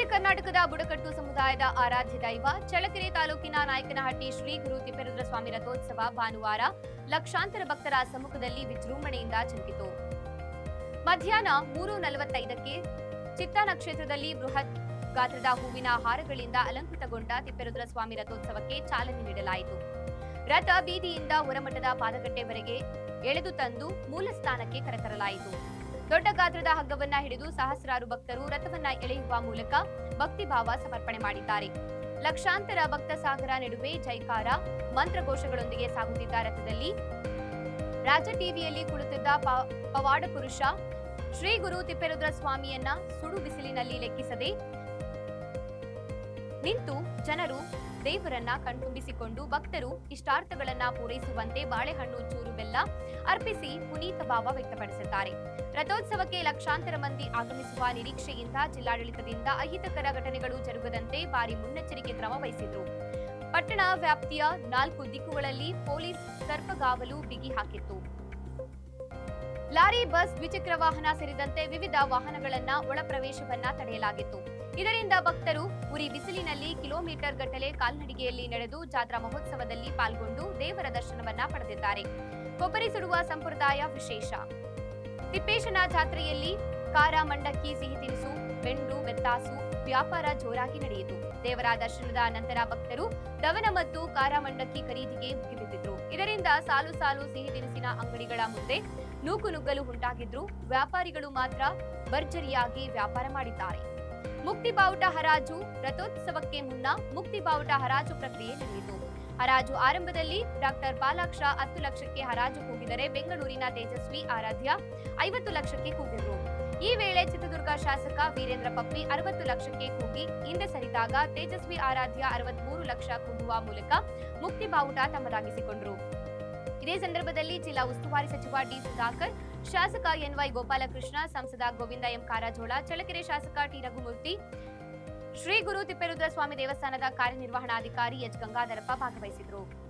ಶಿವಮೊಗ್ಗದ ಬುಡಕಟ್ಟು ಸಮುದಾಯದ ಆರಾಧ್ಯ ದೈವ, ಚಳ್ಳಕೆರೆ ತಾಲೂಕಿನ ನಾಯಕನಹಟ್ಟಿ ಶ್ರೀ ಗುರು ಸ್ವಾಮಿ ರಥೋತ್ಸವ ಭಾನುವಾರ ಲಕ್ಷಾಂತರ ಭಕ್ತರ ಸಮ್ಮುಖದಲ್ಲಿ ವಿಜೃಂಭಣೆಯಿಂದ ಜರುಗಿತು. ಮಧ್ಯಾಹ್ನ ಮೂರು ನಲವತ್ತೈದಕ್ಕೆ ಚಿತ್ತಾ ನಕ್ಷತ್ರದಲ್ಲಿ ಬೃಹತ್ ಗಾತ್ರದ ಹೂವಿನ ಹಾರಗಳಿಂದ ಅಲಂಕೃತಗೊಂಡ ತಿಪ್ಪೇರುದ್ರ ಸ್ವಾಮಿ ರಥೋತ್ಸವಕ್ಕೆ ಚಾಲನೆ ನೀಡಲಾಯಿತು. ರಥ ಬೀದಿಯಿಂದ ಹೊರಮಠದ ಪಾದಗಟ್ಟೆವರೆಗೆ ಎಳೆದು ತಂದು ಮೂಲ ಸ್ಥಾನಕ್ಕೆ ಕರೆತರಲಾಯಿತು. ದೊಡ್ಡ ಗಾತ್ರದ ಹಗ್ಗವನ್ನ ಹಿಡಿದು ಸಹಸ್ರಾರು ಭಕ್ತರು ರಥವನ್ನ ಎಳೆಯುವ ಮೂಲಕ ಭಕ್ತಿಭಾವ ಸಮರ್ಪಣೆ ಮಾಡಿದ್ದಾರೆ. ಲಕ್ಷಾಂತರ ಭಕ್ತ ಸಾಗರ ನಡುವೆ ಜೈಕಾರ, ಮಂತ್ರಘೋಷಗಳೊಂದಿಗೆ ಸಾಗುತ್ತಿದ್ದ ರಥದಲ್ಲಿ ರಾಜ ಟಿವಿಯಲ್ಲಿ ಕುಳಿತಿದ್ದ ಪವಾಡ ಪುರುಷ ಶ್ರೀ ಗುರು ತಿಪ್ಪೇರುದ್ರ ಸ್ವಾಮಿಯನ್ನ ಸುಡು ಬಿಸಿಲಿನಲ್ಲಿ ಲೆಕ್ಕಿಸದೆ ನಿಂತು ಜನರು ದೇವರನ್ನ ಕಣ್ತುಂಬಿಸಿಕೊಂಡು ಭಕ್ತರು ಇಷ್ಟಾರ್ಥಗಳನ್ನ ಪೂರೈಸುವಂತೆ ಬಾಳೆಹಣ್ಣು, ಚೂರು ಬೆಲ್ಲ ಅರ್ಪಿಸಿ ಪುನೀತ ಭಾವ ವ್ಯಕ್ತಪಡಿಸಿದ್ದಾರೆ. ರಥೋತ್ಸವಕ್ಕೆ ಲಕ್ಷಾಂತರ ಮಂದಿ ಆಗಮಿಸುವ ನಿರೀಕ್ಷೆಯಿಂದ ಜಿಲ್ಲಾಡಳಿತದಿಂದ ಅಹಿತಕರ ಘಟನೆಗಳು ಜರುಗದಂತೆ ಭಾರಿ ಮುನ್ನೆಚ್ಚರಿಕೆ ಕ್ರಮ ವಹಿಸಿದ್ರು. ಪಟ್ಟಣ ವ್ಯಾಪ್ತಿಯ ನಾಲ್ಕು ದಿಕ್ಕುಗಳಲ್ಲಿ ಪೊಲೀಸ್ ಸರ್ಪಗಾವಲು ಬಿಗಿ ಹಾಕಿತ್ತು. ಲಾರಿ, ಬಸ್, ದ್ವಿಚಕ್ರ ವಾಹನ ಸೇರಿದಂತೆ ವಿವಿಧ ವಾಹನಗಳನ್ನ ಒಳಪ್ರವೇಶವನ್ನ ತಡೆಯಲಾಗಿತ್ತು. ಇದರಿಂದ ಭಕ್ತರು ಉರಿ ಬಿಸಿಲಿನಲ್ಲಿ ಕಿಲೋಮೀಟರ್ ಗಟ್ಟಲೆ ಕಾಲ್ನಡಿಗೆಯಲ್ಲಿ ನಡೆದು ಜಾತ್ರಾ ಮಹೋತ್ಸವದಲ್ಲಿ ಪಾಲ್ಗೊಂಡು ದೇವರ ದರ್ಶನವನ್ನ ಪಡೆದಿದ್ದಾರೆ. ಕೊಬ್ಬರಿ ಸುಡುವ ಸಂಪ್ರದಾಯ ವಿಶೇಷ. ತಿಪ್ಪೇಶನ ಜಾತ್ರೆಯಲ್ಲಿ ಕಾರ ಮಂಡಕ್ಕಿ, ಸಿಹಿ ತಿನಿಸು, ಬೆಂಡು, ಬೆತ್ತಾಸು, ವ್ಯಾಪಾರ ಜೋರಾಗಿ ನಡೆಯಿತು. ದೇವರ ದರ್ಶನದ ನಂತರ ಭಕ್ತರು ದವನ ಮತ್ತು ಕಾರ ಮಂಡಕ್ಕಿ ಖರೀದಿಗೆ ಮುಗಿಬಿದ್ದಿದ್ರು. ಇದರಿಂದ ಸಾಲು ಸಾಲು ಸಿಹಿ ತಿನಿಸಿನ ಅಂಗಡಿಗಳ ಮುಂದೆ ನೂಕು ನುಗ್ಗಲು ಉಂಟಾಗಿದ್ರು. ವ್ಯಾಪಾರಿಗಳು ಮಾತ್ರ ಭರ್ಜರಿಯಾಗಿ ವ್ಯಾಪಾರ ಮಾಡಿದ್ದಾರೆ. ಮುಕ್ತಿ ಬಾವುಟ ಹರಾಜು ರಥೋತ್ಸವಕ್ಕೆ ಮುನ್ನ ಮುಕ್ತಿ ಬಾವುಟ ಹರಾಜು ಪ್ರಕ್ರಿಯೆ ನಡೆಯಿತು. ಹರಾಜು ಆರಂಭದಲ್ಲಿ ಡಾಕ್ಟರ್ ಬಾಲಾಕ್ಷ ಹತ್ತು ಲಕ್ಷಕ್ಕೆ ಹರಾಜು ಕೂಗಿದರೆ ಬೆಂಗಳೂರಿನ ತೇಜಸ್ವಿ ಆರಾಧ್ಯ ಐವತ್ತು ಲಕ್ಷಕ್ಕೆ ಕೂಗಿದ್ರು. ಈ ವೇಳೆ ಚಿತ್ರದುರ್ಗ ಶಾಸಕ ವೀರೇಂದ್ರ ಪಪ್ಪಿ ಅರವತ್ತು ಲಕ್ಷಕ್ಕೆ ಕೂಗಿ ಹಿಂದೆ ಸರಿದಾಗ ತೇಜಸ್ವಿ ಆರಾಧ್ಯ ಅರವತ್ಮೂರು ಲಕ್ಷ ಕೂಗುವ ಮೂಲಕ ಮುಕ್ತಿ ಬಾವುಟ ತಮ್ಮದಾಗಿಸಿಕೊಂಡರು. ಇದೇ ಸಂದರ್ಭದಲ್ಲಿ ಜಿಲ್ಲಾ ಉಸ್ತುವಾರಿ ಸಚಿವ ಡಿ ಸುಧಾಕರ್ ಶಾಸಕ ಎನ್ವೈ ಗೋಪಾಲಕೃಷ್ಣ, ಸಂಸದ ಗೋವಿಂದ ಎಂ ಕಾರಜೋಳ, ಚಳ್ಳಕೆರೆ ಶಾಸಕ ಟಿ ರಘುಮೂರ್ತಿ, ಶ್ರೀ ಗುರು ತಿಪ್ಪೇರುದ್ರ ಸ್ವಾಮಿ ದೇವಸ್ಥಾನದ ಕಾರ್ಯನಿರ್ವಹಣಾಧಿಕಾರಿ ಎಚ್ ಗಂಗಾಧರಪ್ಪ ಭಾಗವಹಿಸಿದರು.